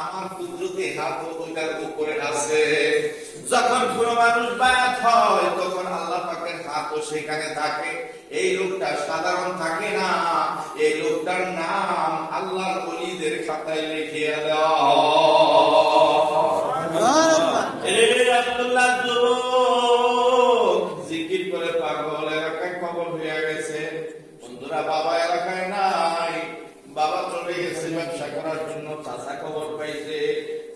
আমার কুদরতি হাত ওইটার উপরে আছে যখন কোন মানুষ বায়াত হয়, তখন আল্লাহ পাকের হাতও সেখানে থাকে। এই লোকটা সাধারণ থাকে না। এই লোকটার নাম আল্লাহর অলিদের খাতায় লিখে জিকির করে পাগল এলাকায় খবর হয়ে গেছে। বন্ধুরা, বাবা এলাকায় নাই বাবা চলে গেছে ব্যবসা করার জন্য চাচা খবর পাইছে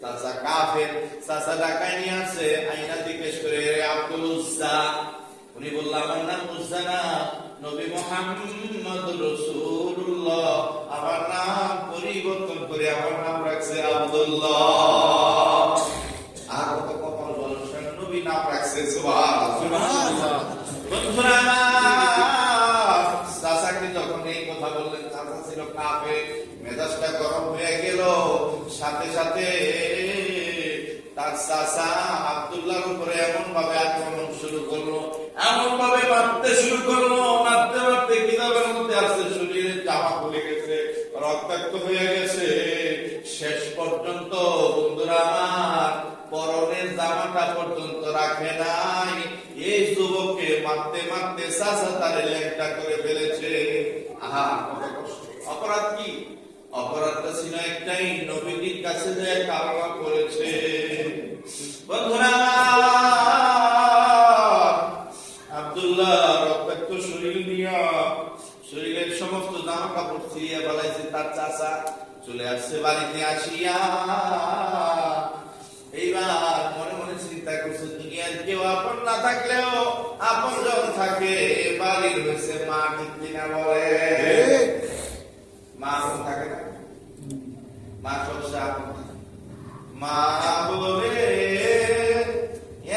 চাচা কাফের চাচা ঢাকায় নিয়ে আছে আইনা জিজ্ঞেস করে আব্দুল উজ্জা। উনি বলল আমার নাম উজ্জা না নবী মোহাম্মদ রসুল্লাহ আমার নাম পরিবর্তন করে আমার নাম রাখছে আব্দুল্লাহ। আর কত কপাল বলো স্বয়ং নবী নাম রাখছে সুবহানাল্লাহ। বন্ধুরা আমার, চাচাকে যখন এই কথা বললেন চাচা ছিল কাপে মেজাজটা গরম হয়ে গেল। সাথে সাথে তার চাচা আব্দুল্লাহর উপরে এমন ভাবে আক্রমণ শুরু করল। এমন ভাবে মারতে শুরু করল। মারতে মারতে কিতাবের মধ্যে আছে শরীরের জামা খুলে গেছে, রক্তাক্ত হয়ে গেছে। শেষ পর্যন্ত বন্ধুরা আমার পরনের জামাটা পর্যন্ত রাখে নাই। এই যুবককে মারতে মারতে চাচা তার ল্যাংটা করে ফেলেছে। আহা। অপরাধ কি? অপরাধটা ছিল একটাই, নবীজির কাছে যে কারণা করেছে। বন্ধুরা, আব্দুল্লাহ রক্তাক্ত শরীর দিয়া শরীরের সমস্ত জামা কাপড় ছিঁড়িয়া ফেলাইছে তার চাচা চলে আসছে বাড়িতে আসিয়া। এইবার মনে মনে চিন্তা করছে, দুনিয়ার কেউ আপন না থাকলেও আপন যখন থাকে বাড়ির হয়েছে মা ঠিক কিনা বলে মা আপন থাকে না মা বলে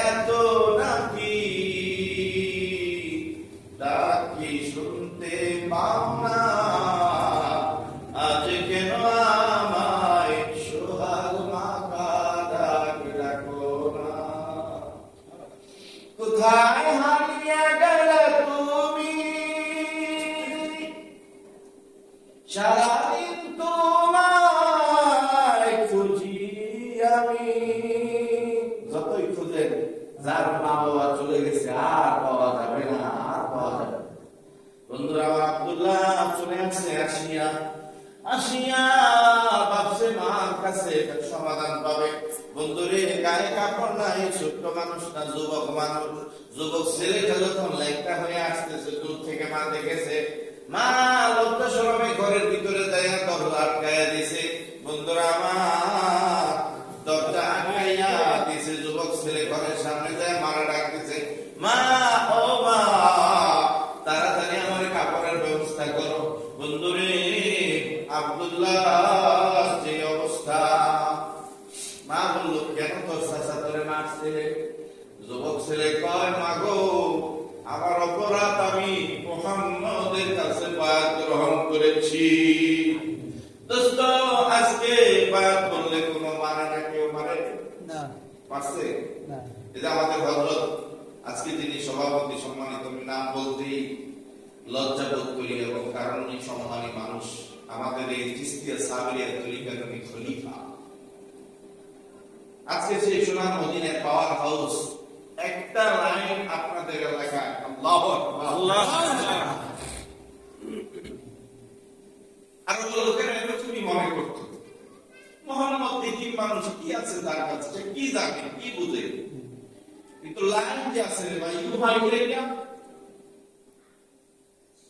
এত নাকি ডাকি শুনতে পাও না আজ কেন আমায় সোহাগ মাকা ডাক ডাকো না কোথায় হারিয়ে গেলে তুমি? সারাদিন আসছে আসিয়া আসিয়া ভাবছে মার কাছে সমাধান পাবে। বন্ধুরে, গায়ে কাপড় নাই, ছোট্ট মানুষ না যুবক মানুষ, যুবক ছেলেটা যখন লেখটা হয়ে আসতেছে, দূর থেকে মা দেখেছে, মা, লোকটা সবাই ঘরের ভিতরে যায় দরজা আটকাইয়া দিছে। বন্ধুরা আমার দরজা আটকাইয়া দিছে যুবক ছেলে ঘরের সামনে যায় মারা ডাকতেছে মা ও মা তাড়াতাড়ি আমার কাপড়ের ব্যবস্থা করো বন্ধুরে আব্দুল্লাহ যে অবস্থা। মা বলল কেন তোর তোরে মারছে যুবক ছেলে কয় মাগো আমার অপরাধ আমি মোহাম্মদের কাছে বায়াত গ্রহণ করেছি। দোস্ত আজকে বায়াত করলে কোনো মানে না কেউ মানে না। পারছে? না। এটা আমাদের হজরত আজকে যিনি সভাপতি সম্মানিত নাম বলতেই লজ্জা বোধ করি এবং কারণ উনি সম্মানী মানুষ আমাদের এই চিস্তিয়া সাবিরিয়া তরিকার উনি খলিফা। আজকে সেই সোনার মদিনের পাওয়ার হাউস, একটা লাইন আপনাদের এলাকায়। আল্লাহ আল্লাহ আর এরকমই মনে করতো মোহাম্মদ মানুষ কি আছে তার কাছে? কি জানে, কি বুঝে? কিন্তু লাইন যে আছে ভাই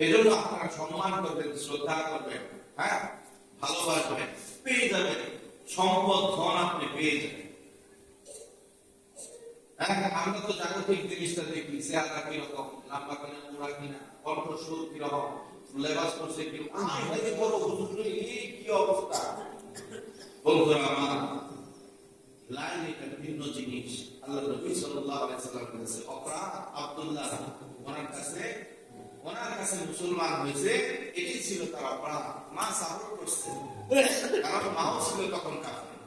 এজন্য আপনারা সম্মান করবেন, শ্রদ্ধা করবেন হ্যাঁ? ভালোবাসবেন, পেয়ে যাবেন। সম্পদ, ধন আপনি পেয়ে যাবেন। হ্যাঁ আমরা তো জাগতিক জিনিসটা দেখি, চেহারা কীরকম লাম্বা কিনা পুরা কিনা, কণ্ঠস্বর কীরকম, লেবাস করছে কি অবস্থা? বন্ধুরা আমার, লাইন এটা ভিন্ন জিনিস। আল্লাহ নবী সাল্লাল্লাহু আলাইহি বলেছে অকরা আব্দুল্লাহ ওনার কাছে ওনার কাছে মুসলমান হয়েছে এটি ছিল তার অপরাধ। মা সাপোর্ট করছে। কারণ মাও ছিল তখন কাফের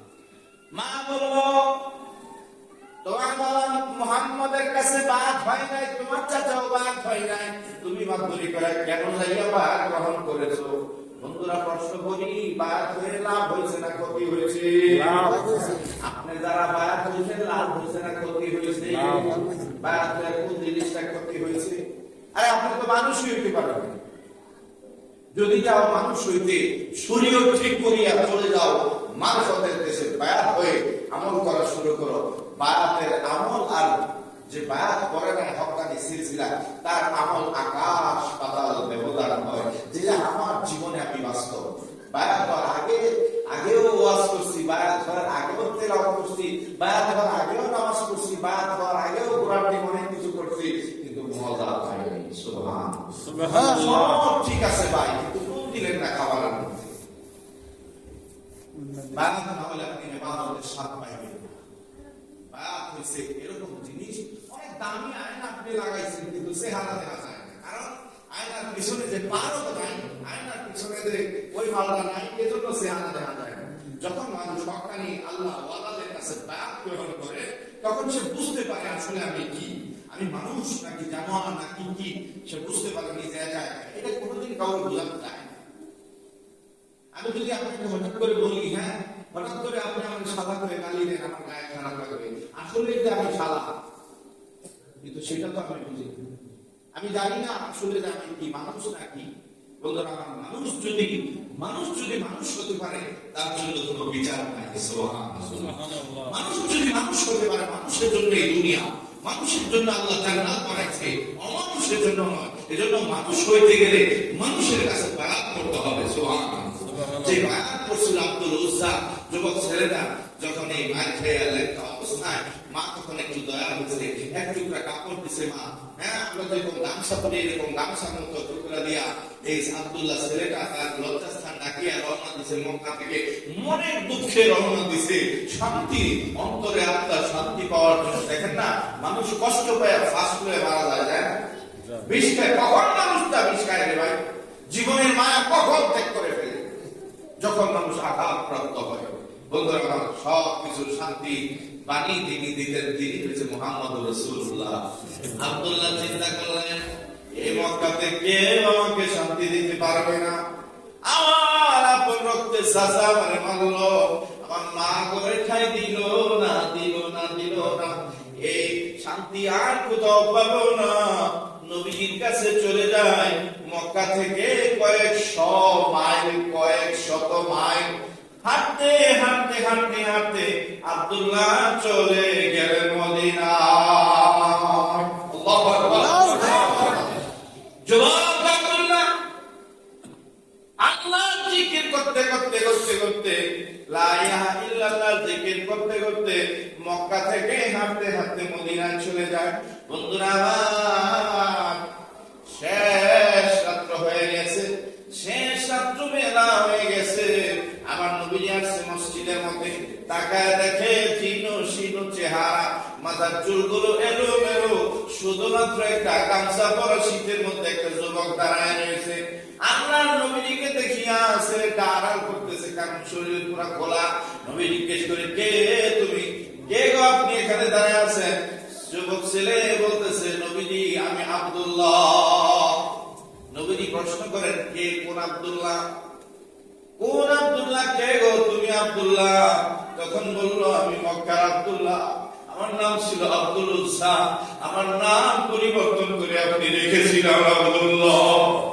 মা বলল তোমার বাবা মোহাম্মদের কাছে বাদ হয় নাই তোমার চাচাও বাদ হয় নাই। তুমি মাতুরি করে কেন যাইয়া বাদ গ্রহণ করেছ? বন্ধুরা প্রশ্ন করি বাদ হয়ে লাভ হয়েছে না ক্ষতি হয়েছে? আপনি যারা বাদ হয়েছে লাভ হয়েছে না ক্ষতি হয়েছে? বাদ হয়ে কোন জিনিসটা আরে আপনি তো মানুষই হইতে পারবেন। যদি যাও মানুষ হইতে শরীর ঠিক করিয়া চলে যাও মানসতের দেশে বায়াত হয়ে আমল করা শুরু করো। বায়াতের আমল আর যে বায়াত করে না, হকানি সিলসিলা, তার আমল আকাশ পাতাল ব্যবধান হয়। যে আমার জীবনে আমি বাস্তব বায়াত হওয়ার আগে, আগেও ওয়াজ করছি, বায়াত করার আগেও তেলাওয়াত করছি, বায়াত হওয়ার আগেও নামাজ করছি বায়াত হওয়ার আগেও কোরআন নিয়ে অনেক কিছু করছি কিন্তু মজা পাইনি সুবহান সব ঠিক আছে ভাই কিন্তু কোন দিলেন না খাবার আনতে বায়াত না হলে আপনি ইবাদতের স্বাদ পাইবেন বায়াত হইছে এরকম জিনিস অনেক দামি আয়না আপনি লাগাইছেন কিন্তু সে হারা দেখা যায়। না কারণ আয়নার পিছনে যে পারদ নাই আয়নার পিছনে যে ওই মালটা নাই এজন্য সে হারা দেখা যায়। না যখন মানুষ হকানি আল্লাহ ওয়ালাদের কাছে বায়াত গ্রহণ করে তখন সে বুঝতে পারে আসলে আমি কি। আমি মানুষ নাকি জানোয়ার নাকি কি সে বুঝতে পারে নিজে যায়। এটা কোনোদিন কাউকে বোঝাতে যায় না আমি যদি আপনাকে হঠাৎ করে বলি হ্যাঁ হঠাৎ করে আপনি আমাকে সাদা করে গালি দেন আমার গায়ে খারাপ লাগবে। আসলে যে আমি সাদা। কিন্তু সেটা তো আমি বুঝি আমি জানি না আসলে যে আমি কি মানুষ নাকি? বন্ধুরা আমার মানুষ যদি মানুষ যদি মানুষ হতে পারে তার জন্য কোনো বিচার নাই। মানুষ যদি মানুষ হতে পারে মানুষের জন্য এই দুনিয়া মানুষের জন্য আল্লাহ জান্নাত বানাইছে অমানুষের জন্য নয়। এজন্য মানুষ হইতে গেলে মানুষের কাছে বায়াত করতে হবে, সুবহানাল্লাহ। যে বায়াত করছিল আব্দুল উজ্জা যুবক ছেলেটা, যখন এই মার খেয়ে এলেন অবস্থায়, মা তখন একটু দয়া এক টুকরা কাপড় দিছে মা। হ্যাঁ আমরা যেরকম গামছা পরে, এরকম গামছার মতো টুকরা দিয়া এই আব্দুল্লাহ ছেলেটা তার লজ্জাস্থান ডাকিয়া রওনা দিছে মক্কা থেকে। মনের দুঃখে রওনা দিছে। শান্তি, অন্তরে আত্মার শান্তি পাওয়ার জন্য। দেখেন না মানুষ কষ্ট পায় ফাঁস করে মারা যায় যায় না? বিষ খায় কখন মানুষটা বিষ খায় রে ভাই? জীবনের মায়া কখন ত্যাগ করে ফেলে? যখন মানুষ আঘাত প্রাপ্ত হয়। বন্ধুরা, আমার সব শান্তি তিনি দিতেন, তিনি হচ্ছে মোহাম্মদ রসুল্লাহ আব্দুল্লাহ চিন্তা করলেন, এই মক্কাতে কেউ আমাকে শান্তি দিতে পারবে না? আমার আপন রক্তে মানে আমার মা করে ঠাই দিল না দিল না দিল না। এই শান্তি আর কোথাও পাবো না। নবীজির কাছে চলে যায় মক্কা থেকে কয়েকশ মাইল কয়েক শত মাইল। হাঁটতে হাঁটতে হাঁটতে হাঁটতে আব্দুল্লাহ চলে গেলেন মদিনা করতে করতে করতে করতে লা ইলাহা ইল্লাল্লাহ জিকির করতে মক্কা থেকে হাঁটতে হাঁটতে মদিনায় চলে যায়। বন্ধুরা আমার, শেষ রাত্র হয়ে গেছে। শেষ রাত্র বেলা হয়ে গেছে। আমার নবীজি আসছে মসজিদের মধ্যে। তাকায় দেখে জীর্ণ শীর্ণ চেহারা। মাথার চুলগুলো এলো মেলো শুধুমাত্র একটা গামছা পরা শীতের মধ্যে একটা যুবক দাঁড়ায় রয়েছে। আল্লাহ নবীজিকে দেখিয়া ছেলেটা আড়াল করতেছে কারণ শরীর পুরা খোলা। নবী জিজ্ঞেস করে কে তুমি? কে গো আপনি এখানে দাঁড়ায় আছেন? যুবক ছেলে বলতেছে, নবীজি, আমি আব্দুল্লাহ। নবীজি প্রশ্ন করেন, কে কোন আব্দুল্লাহ? কোন আব্দুল্লাহ? কে গো তুমি আব্দুল্লাহ? তখন বলল, আমি মক্কার আব্দুল্লাহ। আমার নাম ছিল আব্দুল উৎসাহ আমার নাম পরিবর্তন করে আপনি রেখেছিলেন আব্দুল্লাহ।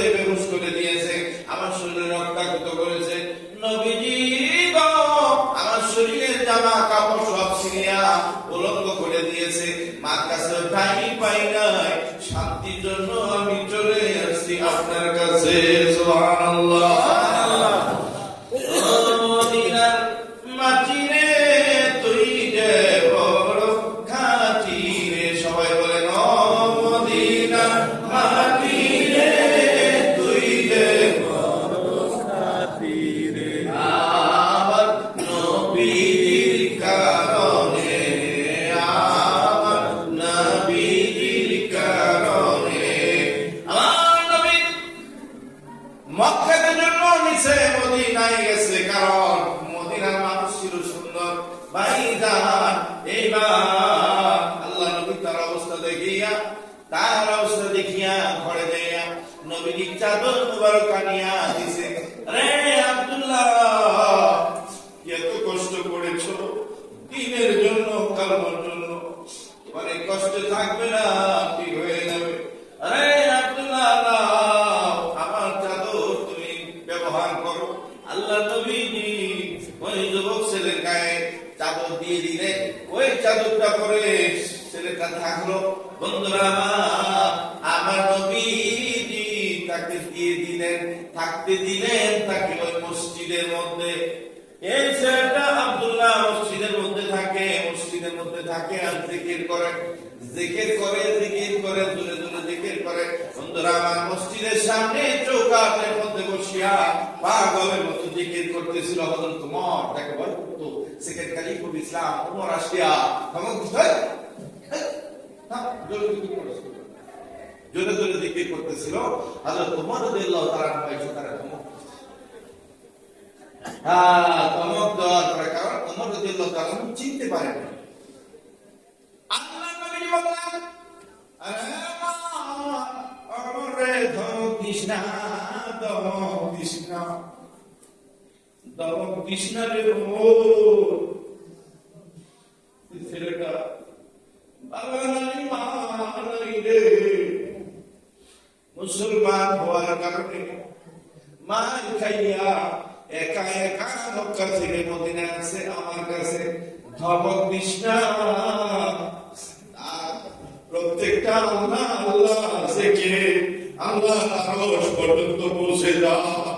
মারতে বেহুশ করে দিয়েছে, আমার শরীরে রক্তাগত করেছে। নবীজি আমার শরীরের জামা কাপড় সব ছিনিয়া উলঙ্গ করে দিয়েছে। মার কাছে টাইম পাই নাই, শান্তির জন্য আমি চলে আসছি আপনার কাছে, সুবহানাল্লাহ। মদিনায় গেছে, কারণ মদিনার মানুষ ছিল সুন্দর। ভাইজান এইবার আল্লাহ নবী তার অবস্থা দেখিয়া, তার অবস্থা দেখিয়া ঘরে দেয়া নবীর চাদর মুবারক আনিয়া দিছে। রে আব্দুল্লাহ, এত কষ্ট করেছ, দিনের জন্য কালমার জন্য। অনেক কষ্ট থাকবে না। থাকল বন্ধুরা আমার, তাকে দিয়ে দিলেন থাকতে দিলেন তাকে ওই মসজিদের মধ্যে। এই ছেলেটা আব্দুল্লাহ মসজিদের মধ্যে থাকে মসজিদের মধ্যে থাকে আর জিকির করে জিকির করে জিকির করে দূরে দূরে জিকির করে। বন্ধুরা আমার মসজিদের সামনে মধ্যে বসিয়া পাগলের মতো জিকির করতেছিল হজরত তোমার তাকে কালিফুল ইসলাম উমর আসিয়া তখন করতেছিল। জোরে জোরে জিকির করতেছিল হজরত তোমার আনহু তারা হ্যাঁ, ধমক দেওয়ার কারণ ওমর রাদিয়াল্লাহু তাআলা চিনতে পারেন না। আল্লাহ নবী বললেন, "আরে আমার, আমার রে ধমক দিস না, ধমক দিস না। ধমক দিস না রে ওমর।" ছেলেটা। মুসলমান হওয়ার কারণে খাইয়া একা একা মক্কা থেকে মদিনা আছে আমার কাছে ধমক দিস না আর প্রত্যেকটা আল্লাহ আল্লাহ পর্যন্ত পৌঁছে যাও